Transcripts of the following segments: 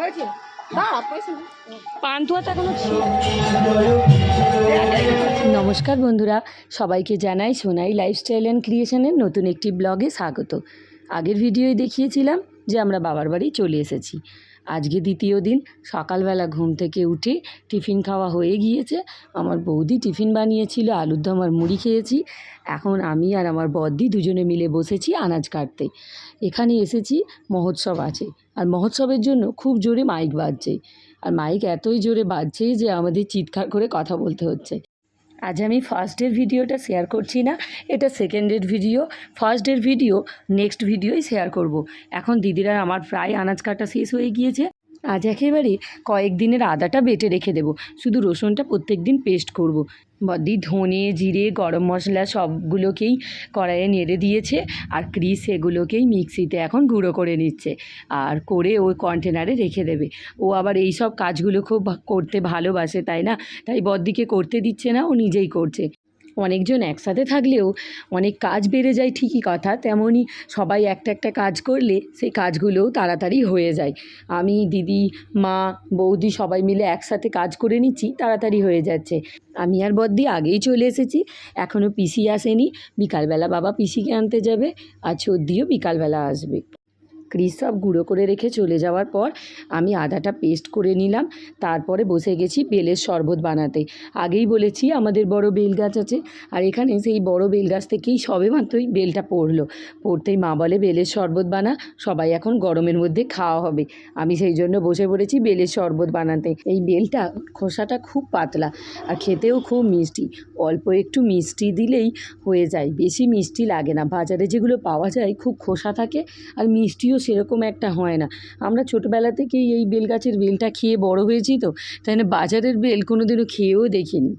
হয়েছে? দাঁড়া পয়সা পান্তুয়াটা এখনও নমস্কার বন্ধুরা সবাইকে জানাই সোনাই লাইফস্টাইল অ্যান্ড ক্রিয়েশনের নতুন একটি ব্লগে স্বাগত। আগের ভিডিওয় দেখিয়েছিলাম যে আমরা বাবার বাড়ি চলে এসেছি। আজকে দ্বিতীয় দিন। সকালবেলা ঘুম থেকে উঠে টিফিন খাওয়া হয়ে গিয়েছে। আমার বৌদি টিফিন বানিয়েছিল, আলুর দম আর মুড়ি খেয়েছি। এখন আমি আর আমার বদ্দি দুজনে মিলে বসেছি আনাজ কাটতে। এখানে এসেছি, মহোৎসব আছে। আর মহোৎসবের জন্য খুব জোরে মাইক বাজছে। আর মাইক এতই জোরে বাজছে যে আমাদের চিৎকার করে কথা বলতে হচ্ছে। আজ আমি ফার্স্ট ডের ভিডিওটা শেয়ার করছি না, এটা সেকেন্ড ডের ভিডিও ফার্স্ট ডের ভিডিও নেক্সট ভিডিওই শেয়ার করব। এখন দিদিরা আমার প্রায় আনাজ কাটা শেষ হয়ে গিয়েছে আজ একেবারে কয়েকদিনের আদাটা বেটে রেখে দেবো। শুধু রসুনটা প্রত্যেক দিন পেস্ট করব। বদি, ধনে, জিরে, গরম মশলা সবগুলোকেই কড়াইয়ে নেড়ে দিয়েছে আর ক্রিস এগুলোকেই মিক্সিতে এখন গুঁড়ো করে নিচ্ছে আর করে ওই কন্টেনারে রেখে দেবে। ও আবার এই সব কাজগুলো খুব করতে ভালোবাসে, তাই না? তাই বদ্দিকে করতে দিচ্ছে না, ও নিজেই করছে। অনেকজন একসাথে থাকলেও অনেক কাজ বেড়ে যায় ঠিকই কথা, তেমনই সবাই একটা একটা কাজ করলে সেই কাজগুলোও তাড়াতাড়ি হয়ে যায়। আমি, দিদি, মা, বৌদি সবাই মিলে একসাথে কাজ করে নিচ্ছি, তাড়াতাড়ি হয়ে যাচ্ছে। আমি আর বদ্দি আগেই চলে এসেছি, এখনও পিসি আসেনি, বিকালবেলা বাবা পিসিকে আনতে যাবে, আর চোদ্দিও বিকালবেলা আসবে। ক্রিস সব গুঁড়ো করে রেখে চলে যাওয়ার পর আমি আদাটা পেস্ট করে নিলাম। তারপরে বসে গেছি বেলের শরবত বানাতে। আগেই বলেছি আমাদের বড় বেল গাছ আছে। আর এখানে সেই বড় বেল গাছ থেকেই সবে মাত্রই বেলটা পড়ল। পড়তেই মা বলে, বেলের শরবত বানা। সবাই এখন গরমের মধ্যে খাওয়া হবে। আমি সেই জন্য বসে পড়েছি বেলের শরবত বানাতে। এই বেলটা খোসাটা খুব পাতলা আর খেতেও খুব মিষ্টি। অল্প একটু মিষ্টি দিলেই হয়ে যায়। বেশি মিষ্টি লাগে না। বাজারে যেগুলো পাওয়া যায় খুব খোসা থাকে আর মিষ্টিও সেরকম একটা হয় না। আমরা ছোটোবেলা থেকেই এই বেল গাছের বেলটা খেয়ে বড় হয়েছি তো তাই না বাজারের বেল কোনো দিনও খেয়েও দেখিনি।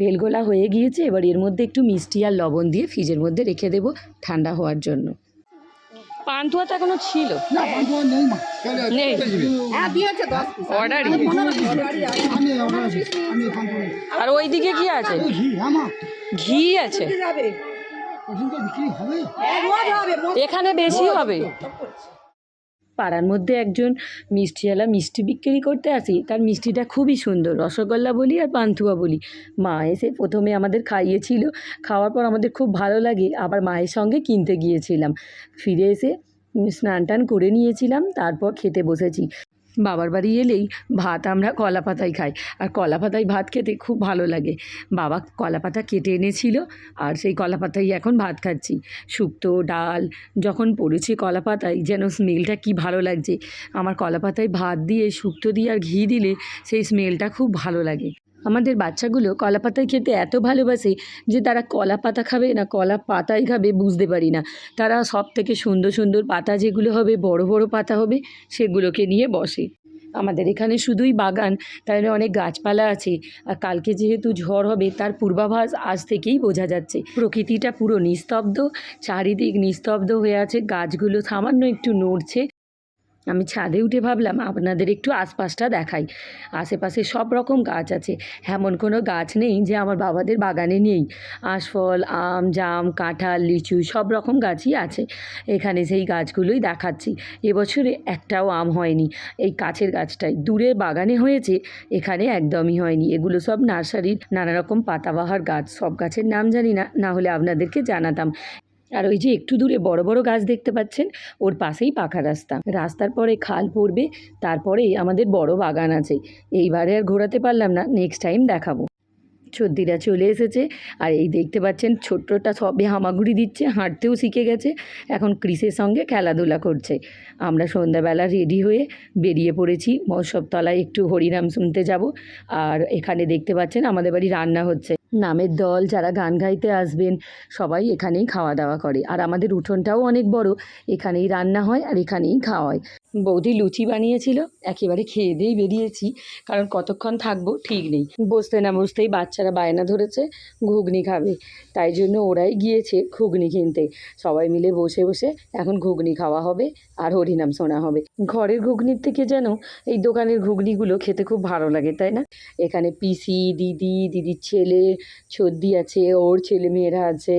বেলগোলা হয়ে গিয়েছে এবার এর মধ্যে একটু মিষ্টি আর লবণ দিয়ে ফ্রিজের মধ্যে রেখে দেবো ঠান্ডা হওয়ার জন্য। পান্তুয়াটা এখনও ছিল। না পান্তুয়া নেই মা। নেই। হ্যাঁ আর ওইদিকে কি আছে? ঘি হ্যাঁ মা। ঘি আছে। মোট এখানে বেশি হবে। পাড়ার মধ্যে একজন মিষ্টিওয়ালা মিষ্টি বিক্রি করতে আসি। তার মিষ্টিটা খুবই সুন্দর। রসগোল্লা বলি আর পান্তুয়া বলি। মা এসে প্রথমে আমাদের খাইয়েছিল। খাওয়ার পর আমাদের খুব ভালো লাগে। আবার মায়ের সঙ্গে কিনতে গিয়েছিলাম। ফিরে এসে স্নান টান করে নিয়েছিলাম। তারপর খেতে বসেছি। বাবার বাড়ি এলেই ভাত আমরা কলা পাতায় খাই। আর কলা পাতায় ভাত খেতে খুব ভালো লাগে। বাবা কলা পাতা কেটে এনেছিল আর সেই কলা পাতায় এখন ভাত খাচ্ছি। শুক্তো, ডাল, যখন পড়েছি কলা পাতায় যেন স্মেলটা কি ভালো লাগছে। আমার কলা পাতায় ভাত দিয়ে শুক্তো দিয়ে আর ঘি দিলে সেই স্মেলটা খুব ভালো লাগে। আমাদের বাচ্চাগুলো কলা পাতায় খেতে এত ভালোবাসে যে তারা কলা পাতা খাবে না কলা পাতাই খাবে বুঝতে পারি না। তারা সব থেকে সুন্দর সুন্দর পাতা যেগুলো হবে, বড় বড় পাতা হবে, সেগুলোকে নিয়ে বসে। আমাদের এখানে শুধুই বাগান, তাহলে অনেক গাছপালা আছে। আর কালকে যেহেতু ঝড় হবে, তার পূর্বাভাস আজ থেকেই বোঝা যাচ্ছে। প্রকৃতিটা পুরো নিস্তব্ধ, চারিদিক নিস্তব্ধ হয়ে আছে, গাছগুলো সামান্য একটু নড়ছে। আমি ছাদে উঠে ভাবলাম, আপনাদের একটু আশপাশটা দেখাই। আশেপাশে সব রকম গাছ আছে। এমন কোনো গাছ নেই যে আমার বাবাদের বাগানে নেই। আশফল আম, জাম, কাঁঠাল, লিচু সব রকম গাছই আছে। এখানে সেই গাছগুলোই দেখাচ্ছি। এবছরে একটাও আম হয়নি। এই কাছের গাছটাই দূরে বাগানে হয়েছে, এখানে একদমই হয়নি। এগুলো সব নার্সারির নানা রকম পাতাবাহার গাছ। সব গাছের নাম জানি না না হলে আপনাদেরকে জানাতাম। আর ওই যে একটু দূরে বড় বড় গাছ দেখতে পাচ্ছেন, ওর পাশেই পাকা রাস্তা। রাস্তার পরে খাল পড়বে তারপরেই আমাদের বড় বাগান আছে। এইবারে আর ঘোরাতে পারলাম না নেক্সট টাইম দেখাবো। সর্দিরা চলে এসেছে, আর এই দেখতে পাচ্ছেন ছোট্টটা সবে হামাগুড়ি দিচ্ছে, হাঁটতেও শিখে গেছে, এখন ক্রিসের সঙ্গে খেলাধুলা করছে। আমরা সন্ধ্যাবেলা রেডি হয়ে বেরিয়ে পড়েছি মৎসবতলায় একটু হরিনাম শুনতে যাব, আর এখানে দেখতে পাচ্ছেন আমাদের বাড়ি রান্না হচ্ছে। নামের দল যারা গান গাইতে আসবেন, সবাই এখানেই খাওয়া দাওয়া করে। আর আমাদের উঠোনটাও অনেক বড়, এখানেই রান্না হয় আর এখানেই খাওয়া হয়। বৌদি লুচি বানিয়েছিল, একেবারে খেয়ে দিয়েই বেরিয়েছি, কারণ কতক্ষণ থাকব ঠিক নেই। বসতে না বসতেই বাচ্চারা বায়না ধরেছে, ঘুগনি খাবে। তাই জন্য ওরাই গিয়েছে ঘুগনি কিনতে। সবাই মিলে বসে বসে এখন ঘুগনি খাওয়া হবে আর হরিনাম শোনা হবে। ঘরের ঘুগনির থেকে যেন এই দোকানের ঘুগনিগুলো খেতে খুব ভালো লাগে, তাই না? এখানে পিসি, দিদি, দিদির ছেলে, ছদ্দি আছে, ওর ছেলে মেয়েরা আছে।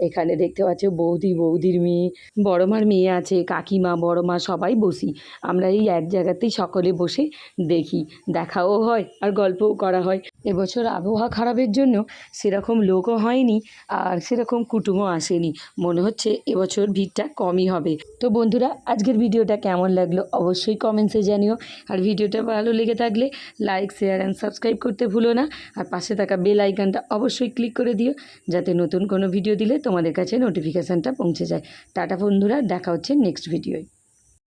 এখানে দেখতে পাচ্ছ বৌদি, বৌদির মেয়ে বড় মার মেয়ে আছে, কাকিমা বড় মা সবাই বসি। আমরা এই এক জায়গাতেই সকলে বসে দেখি, দেখাও হয় আর গল্পও করা হয়। এবছর আবহাওয়া খারাপের জন্য সেরকম লোকও হয়নি আর সেরকম কুটুমও আসেনি। মনে হচ্ছে এবছর ভিড়টা কমই হবে। তো বন্ধুরা, আজকের ভিডিওটা কেমন লাগল অবশ্যই কমেন্টসে জানিও। আর ভিডিওটা ভালো লেগে থাকলে লাইক শেয়ার অ্যান্ড সাবস্ক্রাইব করতে ভুলো না। আর পাশে থাকা বেল আইকনটা অবশ্যই ক্লিক করে দিও, যাতে নতুন কোনো ভিডিও দিলে তোমাদের কাছে নোটিফিকেশানটা পৌঁছে যায়। টাটা বন্ধুরা, দেখা হচ্ছে নেক্সট ভিডিওয়